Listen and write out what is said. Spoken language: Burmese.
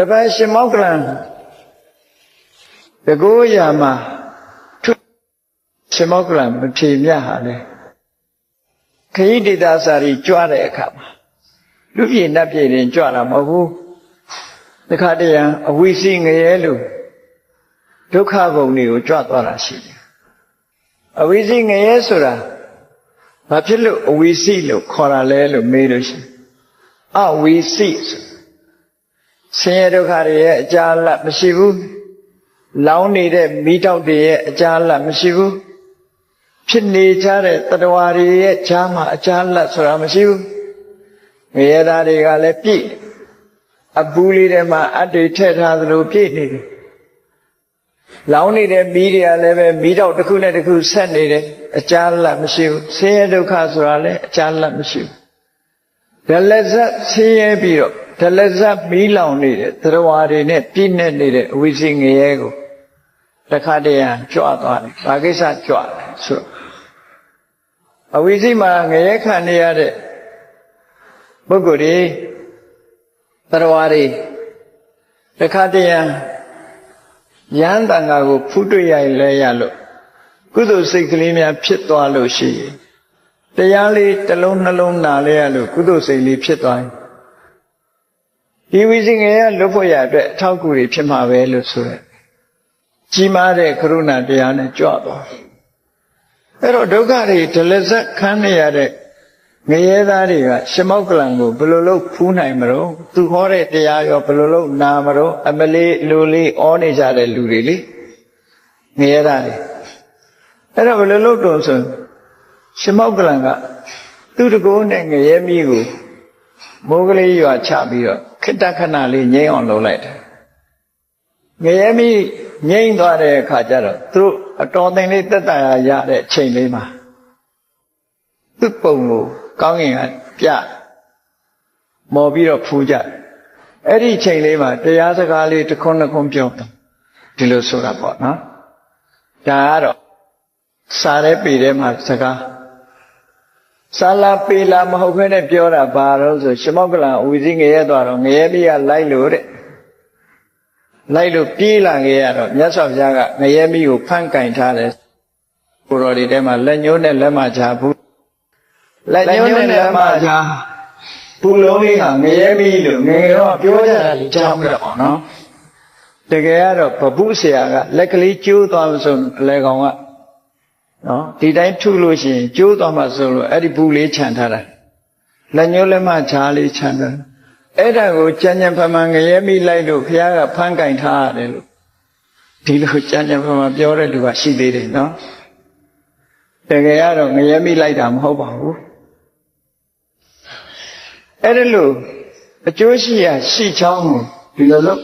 တပည့်ရှင်မောက္ကလံတကူရာမှာထုရှင်မောက္ကလံမဖြေမြတ်ဟာလေခရီးဒေတာစာရီကြွားတဲ့အခါမှာလူပြည်နတ်ပြည်ရင်ကြွတာမဟုတ်ဘူးတခါတည်းရန်အဝိစီငရဲလို့ဒုက္ခဂုံတွေကိုကြွသွားတာရှိတယ်အဝိစီငရဲဆိုတာဘာဖြစ်လို့အဝိစီလို့ခေါ်တာလဲလို့မေးလို့ရှိရင်အဝိစီဆို ဆင်းရဲဒုက္ခတွေရဲ့အကြာအလတ်မရှိဘူးလောင်းနေတဲ့မိတောက်တွေရဲ့အကြာအလတ်မရှိဘူးဖြစ်နေကြတဲ့တတဝါတွေရဲ့ဈာမှာအကြာအလတ်ဆိုတာမရှိဘူးငရဲသားတွေကလည်းပြည့်အပူလေးထဲမှာအတ္တိထည့်ထားသလိုပြည့်နေတယ်လောင်းနေတဲ့မီးတွေကလည်းပဲမီးတောက်တစ်ခုနဲ့တစ်ခုဆက်နေတယ်အကြာအလတ်မရှိဘူးဆင်းရဲဒုက္ခဆိုတာလည်းအကြာအလတ်မရှိဘူး ဒလဇတ်ဆင်းရဲပြီးတော့ဒလဇတ်မီးလောင်နေတဲ့သရဝါတွေနဲ့ပြည့်နေနေတဲ့အဝိဇ္ဇငရဲကိုတခါတည်းရကြွသွားတယ်။ဘာကိစ္စကြွတယ်ဆိုတော့အဝိဇ္ဇမှာငရဲခံနေရတဲ့ပုဂ္ဂိုလ်တွေသရဝါတွေတခါတည်းရရဟန်းတန်ဃာကိုဖူးတွေ့ရလဲရလို့ကုသိုလ်စိတ်ကလေးများဖြစ်သွားလို့ရှိရင် တရားလေးတစ်လုံးနှလုံးနာလဲရလို့ကုသိုလ်စိတ်လေးဖြစ်သွားရင်ဒီဝိဇ္ဇငယ်ရလွတ်ဖို့ရအတွက်အထောက်အကူတွေဖြစ်မှာပဲလို့ဆိုရဲကြီးမားတဲ့ကရုဏာတရားနဲ့ကြွသွားအဲ့တော့ဒုက္ခတွေဒလဇက်ခံနေရတဲ့ငရဲသားတွေကရှမောက်ကလံကိုဘယ်လိုလုပ်ဖူးနိုင်မလို့သူဟောတဲ့တရားရောဘယ်လိုလုပ်နာမလို့အမလေးလူလေးဩနေကြတဲ့လူတွေလေငရဲသားတွေအဲ့တော့ဘယ်လိုလုပ်တော့ဆိုရှ မောက်ကလံကသူတကိုးနဲ့ငရဲမိကိုမိုးကလေးရွာချပြီးတော့ခိတ္တခဏလေးငြိမ်းအောင်လုပ်လိုက်တယ်ငရဲမိငြိမ်းသွားတဲ့အခါကျတော့သူတို့အတော်သိန်လေးတက်တရာရတဲ့အချိန်လေးမှာသူ့ပုံကိုကောင်းကင်ကပြမော်ပြီးတော့ဖူးကြတယ်အဲ့ဒီချိန်လေးမှာတရားစကားလေးတစ်ခွန်းတစ်ခွန်းပြောတယ်ဒီလိုဆိုတာပေါ့နော်ဒါကတော့စားတဲ့ပေထဲမှာစကား စာလာပေလာမဟုတ်ခဲနဲ့ပြောတာဘာလို့ဆိုရှမောက်ကလံဝီစီငရဲသွားတော့ငရဲပြကလိုက်လို့တဲ့လိုက်လို့ပြေးလာခဲ့ရတော့မြတ်စွာဘုရားကငရဲမိကိုဖမ်းကင်ထားတယ်ကိုတော်ဒီထဲမှာလက်ညှိုးနဲ့လက်မချဘူးလက်ညှိုးနဲ့လက်မချပူလုံးလေးဟာငရဲမိလို့ငယ်တော့ပြောကြတာလေကြားပြီးတော့နော်တကယ်ကတော့ပပုဆရာကလက်ကလေးကျိုးသွားလို့ဆိုအလဲကောင်က နော်ဒီတိုင်းထုလို့ရှိရင်ကျိုးသွားမှဆိုလို့အဲ့ဒီဘူးလေးခြံထားတာလက်ညှိုးလက်မချားလေးခြံထားအဲ့ဒါကိုကြံကြံဖန်ဖန်ငရဲမိလိုက်လို့ဘုရားကဖမ်းကင်ထားရတယ်လို့ဒီလိုကြံကြံဖန်ဖန်ပြောတဲ့လူကရှိသေးတယ်နော်တကယ်ကတော့ငရဲမိလိုက်တာမဟုတ်ပါဘူးအဲ့ဒါလို့အကျိုးရှိရာရှိချောင်းကိုဒီလိုလို့